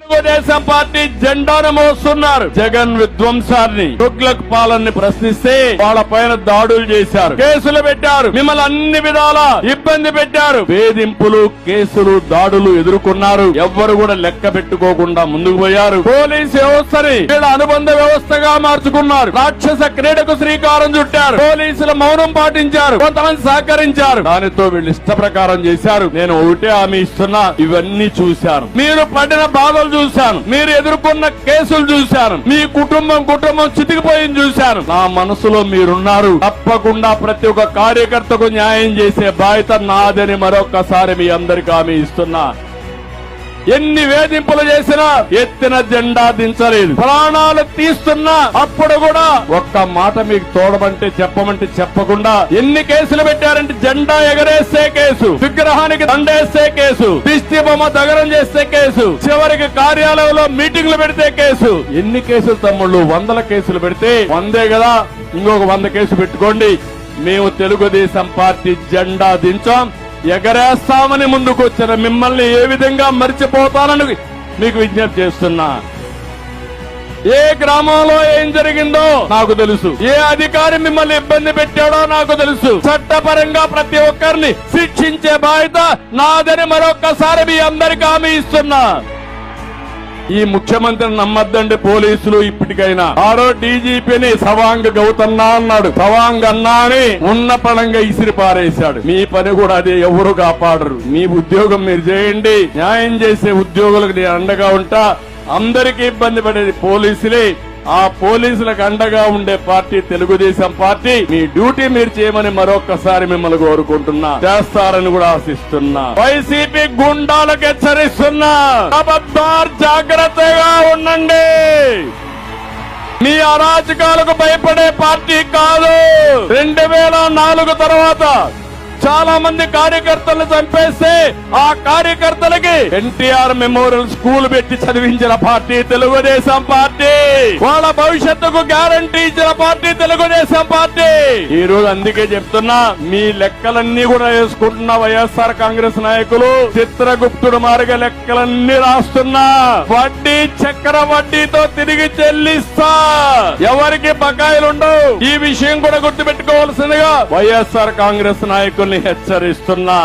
Telugu Desam party జెండాను మోస్తున్నారు జగన్ విధ్వంసాన్ని తుగ్లక్ పాలనని ప్రశ్నిస్తే వాళ్ళ పైన దాడులు చేశారు. కేసులు పెట్టారు. మిమ్మల్ని అన్ని విధాల ఇబ్బంది పెట్టారు. వేధింపులు కేసులు దాడులు ఎదుర్కొన్నారు. ఎవ్వరు కూడా లెక్క పెట్టుకోకుండా ముందుకు పోయారు. పోలీస్ వ్యవస్థని వీళ్ళ అనుబంధ వ్యవస్థగా మార్చుకున్నారు. రాక్షస క్రీడకు శ్రీకారం చుట్టారు. పోలీసులు మౌనం పాటించారు. కొంతమంది సహకరించారు. దానితో వీళ్ళు ఇష్ట ప్రకారం చేశారు. నేను ఒకటే హామీ ఇస్తున్నా. ఇవన్నీ చూశాను. మీరు పడిన బాధలు చూశాను. మీరు ఎదుర్కొన్న కేసులు చూశాను. మీ కుటుంబం కుటుంబం చితికిపోయింది చూశాను. నా మనసులో మీరున్నారు. తప్పకుండా ప్రతి ఒక్క కార్యకర్తకు న్యాయం చేసే బాధ్యత నాదని మరొక్కసారి మీ అందరికి హామీ ఇస్తున్నా. ఎన్ని వేధింపులు చేసినా ఎత్తిన జెండా దించలేదు. ప్రాణాలు తీస్తున్నా అప్పుడు కూడా ఒక్క మాట మీకు తోడమంటే చెప్పమంటే చెప్పకుండా ఎన్ని కేసులు పెట్టారంటే జెండా ఎగరేస్తే కేసు విగ్రహానికి దండేస్తే కేసు దిష్టి బొమ్మ దగరం చేస్తే కేసు చివరికి కార్యాలయంలో మీటింగ్లు పెడితే కేసు. ఎన్ని కేసులు తమ్ముళ్ళు? వందల కేసులు పెడితే వందే కదా. ఇంకొక వంద కేసు పెట్టుకోండి. మేము తెలుగుదేశం పార్టీ జెండా దించాం. ఎగరేస్తామని ముందుకు వచ్చిన మిమ్మల్ని ఏ విధంగా మర్చిపోతానని మీకు విజ్ఞప్తి చేస్తున్నా. ఏ గ్రామంలో ఏం జరిగిందో నాకు తెలుసు. ఏ అధికారి మిమ్మల్ని ఇబ్బంది పెట్టాడో నాకు తెలుసు. చట్టపరంగా ప్రతి ఒక్కరిని శిక్షించే బాధ్యత నాదని మరొక్కసారి మీ అందరికీ హామీ ఇస్తున్నా. ఈ ముఖ్యమంత్రిని నమ్మద్దండి పోలీసులు ఇప్పటికైనా. ఆరో డీజీపీని సవాంగ్ గౌతన్నా అన్నాడు. సవాంగ్ అన్నా అని ఉన్న పడంగా ఇసిరి పారేశాడు. మీ పని కూడా అదే ఎవరు కాపాడరు. మీ ఉద్యోగం మీరు చేయండి. న్యాయం చేసే ఉద్యోగులకు నేను అండగా ఉంటా. అందరికీ ఇబ్బంది పడేది పోలీసులే. ఆ పోలీసులకు అండగా ఉండే పార్టీ తెలుగుదేశం పార్టీ మీ డ్యూటీ మీరు చేయమని మరొక్కసారి మిమ్మల్ని కోరుకుంటున్నా. చేస్తారని కూడా ఆశిస్తున్నా. వైసీపీ గుండాలకు హెచ్చరిస్తున్నా. ఖబర్దార్ జాగ్రత్తగా ఉండండి. మీ అరాచకాలకు భయపడే పార్టీ కాదు. రెండు వేల నాలుగు తర్వాత చాలా మంది కార్యకర్తలను చంపేస్తే ఆ కార్యకర్తలకి ఎన్టీఆర్ మెమోరియల్ స్కూల్ పెట్టి చదివించిన పార్టీ తెలుగుదేశం పార్టీ. వాళ్ళ భవిష్యత్తుకు గ్యారంటీ ఇచ్చిన పార్టీ తెలుగుదేశం పార్టీ. ఈ రోజు అందుకే చెప్తున్నా మీ లెక్కలన్నీ కూడా వేసుకుంటున్న వైఎస్ఆర్ కాంగ్రెస్ నాయకులు చిత్రగుప్తుడు మార్గ లెక్కలన్నీ రాస్తున్నా. వడ్డీ చక్ర వడ్డీతో తిరిగి చెల్లిస్తా? ఎవరికి బకాయిలు ఉండవు ఈ విషయం కూడా గుర్తుపెట్టుకోవాల్సిందిగా వైఎస్ఆర్ కాంగ్రెస్ నాయకుల్ని హెచ్చరిస్తున్నా.